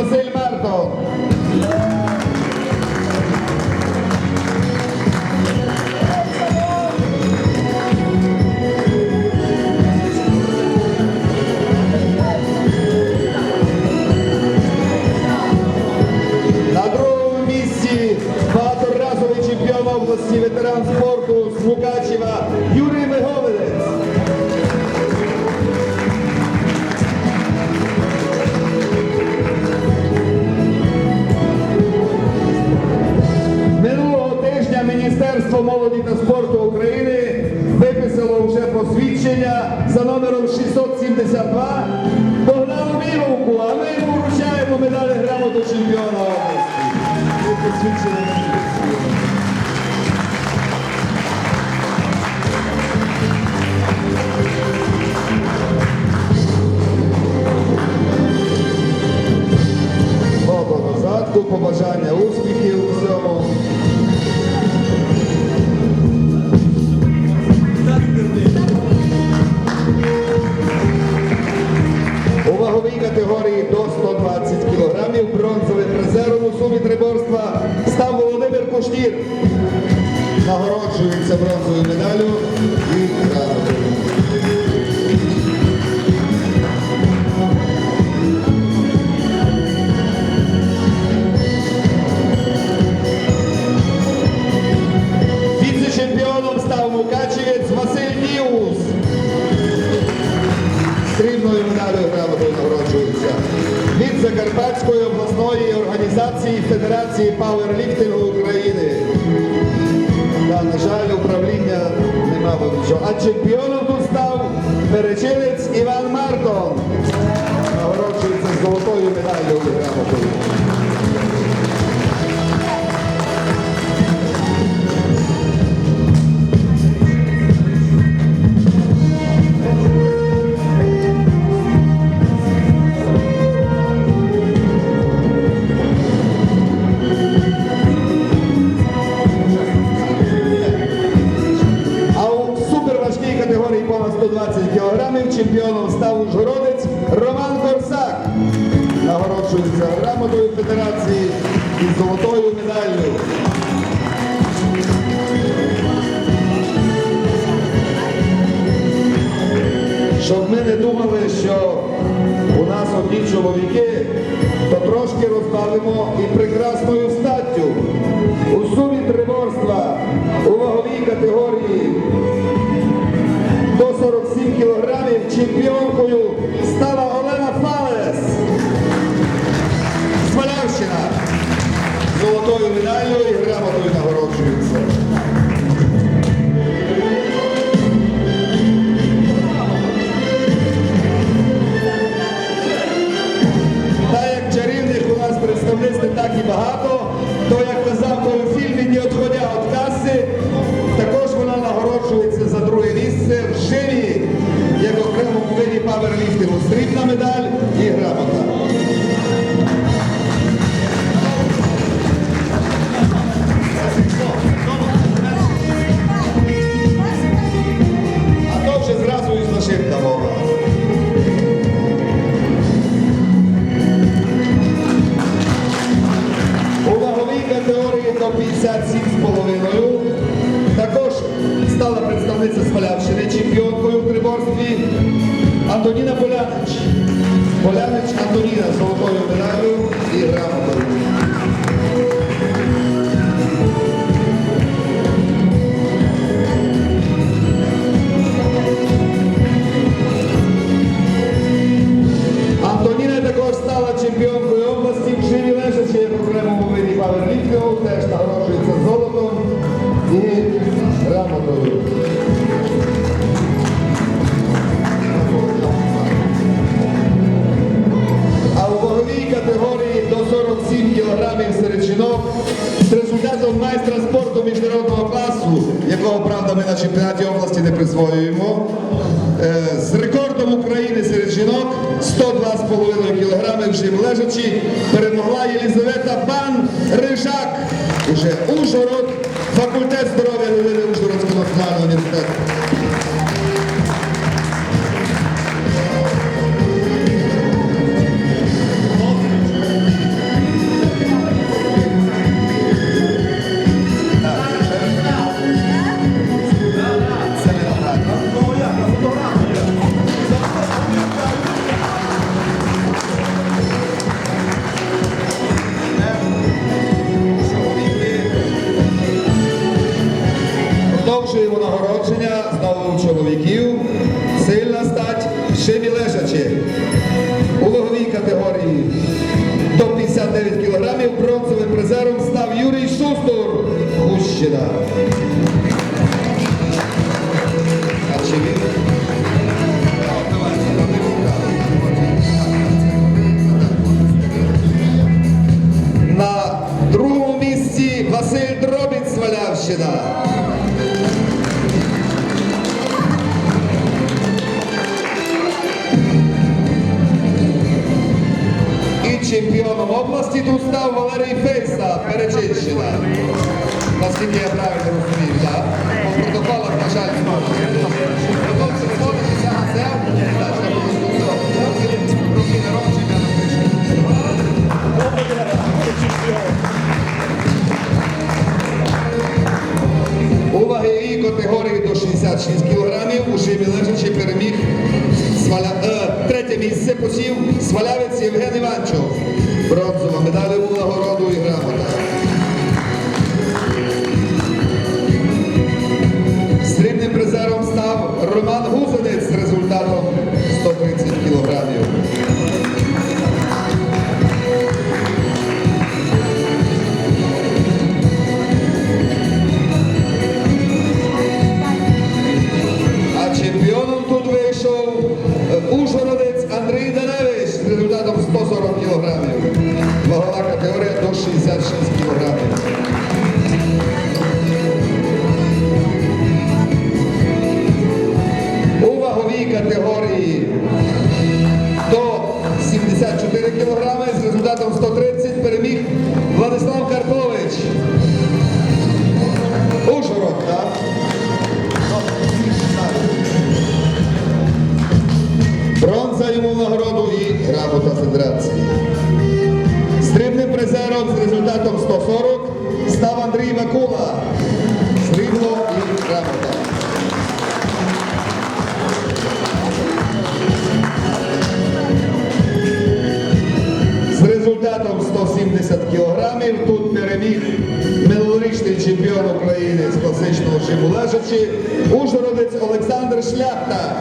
José Міністерство молоді та спорту України виписало вже посвідчення за номером 672 Богдану Міговку, а ми вручаємо медалі грамоту чемпіона області. Побажання успіхів у всьому. Закарпатської обласної організації Федерації пауерліфтингу України. Та, на жаль, управління нема нічого. А чемпіоном тут став перечинець Іван Мартон. Нагороджується золотою медаллю грамотою. Ми думали, що у нас одні чоловіки, то трошки розбавимо і прекрасною статтю. У сумі триборства у ваговій категорії паверліфтингу. Срібна медаль і грамота. Класу, якого правда ми на чемпіонаті області не присвоюємо. е, З рекордом України серед жінок 102,5 кілограми в лежачі 56 кілограмів. У Жимі лежачи переміг Сваля... е, третє місце посів Свалявець Євген Іванчук. Бронзова медаль. і грамота федерації. Стрибним призером з результатом 140 став Андрій Макула. Срібло і грамота. З результатом 170 кілограмів тут переміг минулорічний чемпіон України з класичного жиму лежачі Ужгородець Олександр Шляхта.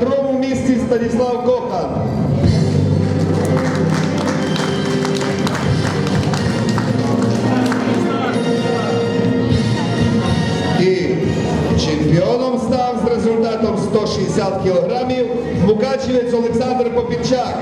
другому місці Станіслав Кохан. І чемпіоном став з результатом 160 кілограмів Мукачевець Олександр Попінчак.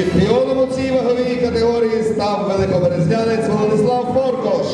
Чемпіоном у цій ваговій категорії став великоберезнянець Володислав Форкош.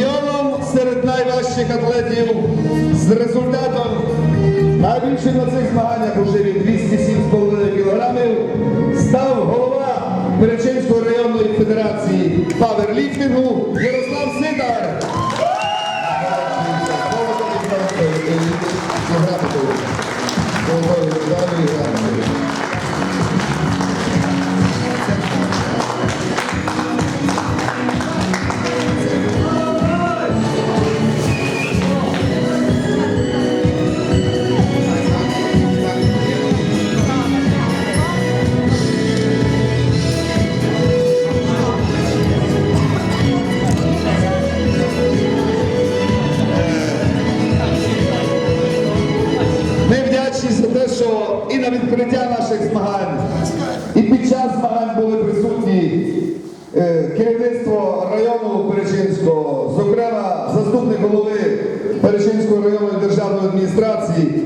Чемпіоном серед найважчих атлетів з результатом найбільшим на цих змаганнях у живі 207,5 кілограмів став голова Перечинської районної федерації паверліфтингу Ярослав Сидар. Золотою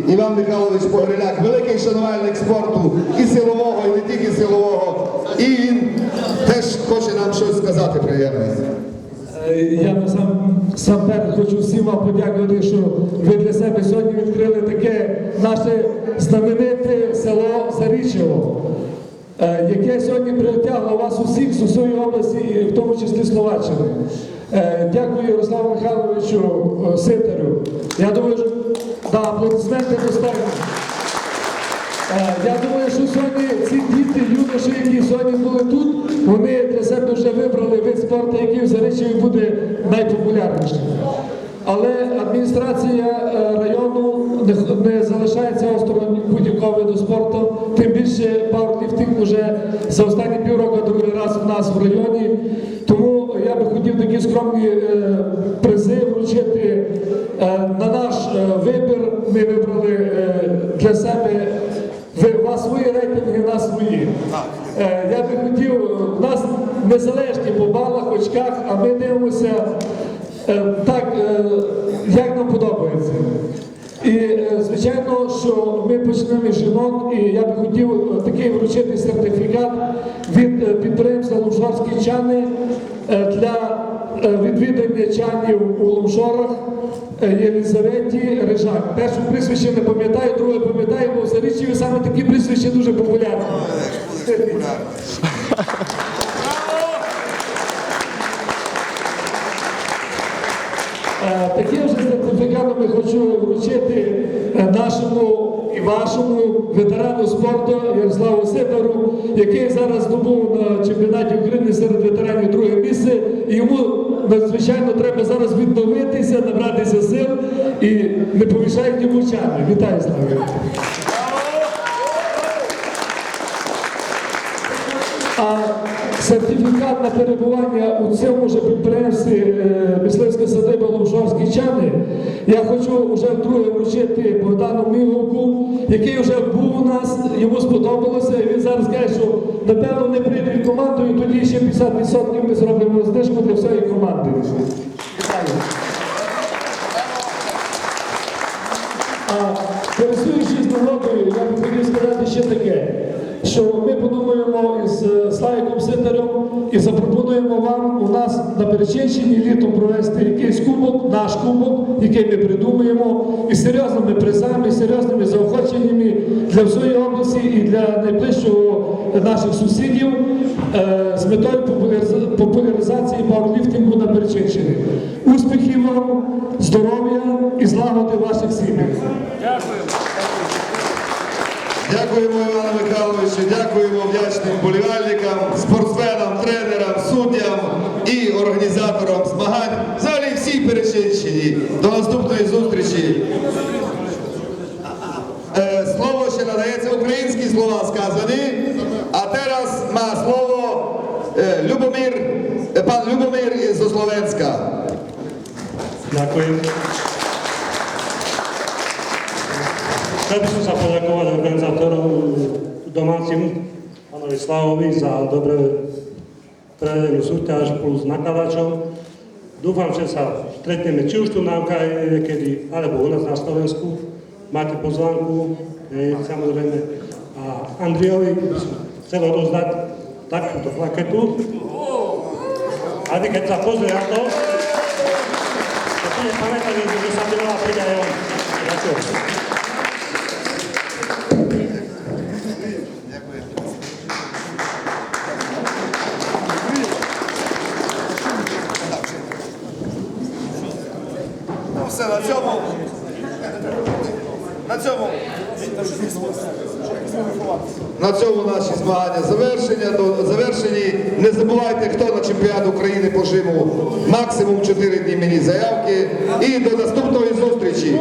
Іван Михайлович Погреляк, великий шанувальник спорту і силового, і не тільки силового. І він теж хоче нам щось сказати приємне. Е, Я насам сам перед хочу всім вам подякувати, що ви для себе сьогодні відкрили таке наше знамените село Зарічево, е, яке сьогодні притягло вас усіх з усієї області, в тому числі Словаччини. Е, Дякую Ярославу Михайловичу Ситарю. Я думаю, що да, аплодисменти достатньо. Е, Я думаю, що сьогодні ці діти, юноші, які сьогодні були тут, вони для себе вже вибрали вид спорту, який в Заречеві буде найпопулярнішим. Але адміністрація е, району не залишається осторонь будь-якого виду спорту. Тим більше пауерліфтинг вже за останні півроку другий раз у нас в районі. Тому я би хотів такі скромні е, призи вручити е, на наш е, вибір. Ми вибрали е, для себе ви, у вас свої рейтинги, у нас свої. Е, я би хотів, е, у нас незалежні по балах, очках, а ми дивимося е, так, е, як нам подобається. І е, звичайно, що ми почнемо із жінок, і я би хотів е, такий вручити сертифікат від е, підприємства Лумшорські чани е, для е, відвідання чанів у Лумшорах. Е, Єлізаветі Рижак. Перше прізвище не пам'ятаю, друге пам'ятаю, бо в Заріччеві саме такі прізвища дуже популярні. Е, Такі вже сертифікатами хочу вручити е, нашому і вашому ветерану спорту Ярославу Сидору, який зараз здобув на чемпіонаті України серед ветеранів друге місце. І йому надзвичайно треба зараз відновитися, набратися сил і не повішайте мовчати. Вітаю Славі! А сертифікат на перебування у цьому ж підприємстві е, мисливська садиба Ломжовські Чани я хочу вже вдруге вручити Богдану Міговку, який вже був у нас, йому сподобалося, і він зараз каже, що напевно не прийде командою, тоді ще 50% ми зробимо знижку для всієї команди. Вітаю. А користуючись нагодою, я б хотів сказати ще таке, що ми подумаємо із е, Славіком Ситарем і запропонуємо вам у нас на Перечинщині літом провести якийсь кубок, наш кубок, який ми придумаємо, із серйозними призами, із серйозними заохоченнями для всієї області і для найближчого наших сусідів е, з метою популяризації пауерліфтингу на Перечинщині. Успіхів вам, здоров'я і злагоди ваших сім'ях. Дякуємо Івану Михайловичу, дякуємо вдячним болівальникам, спортсменам, тренерам, суддям і організаторам змагань. Взагалі всій Перечинщині. До наступної зустрічі. Е, Слово ще надається українські слова сказані. А зараз має слово е, Любомир, е, пан Любомир із Словенська. By som sa poďakovať organizátorom domácim, pánovi Slavovi, dobre prevedenú súťaž plus nakladačom. Dúfam, že sa stretneme či už tu na Ukrajine niekedy, alebo u nás na Slovensku. Máte pozvánku, hej, samozrejme. A Andriovi chcel rozdať takúto plaketu. Aby keď sa pozrie na to, to bude pamätať, že sa príť aj on. Ďakujem. Все, на цьому. На цьому. На цьому наші змагання завершення, завершені. Не забувайте, хто на чемпіонат України по жиму. Максимум 4 дні мені заявки. І до наступної зустрічі.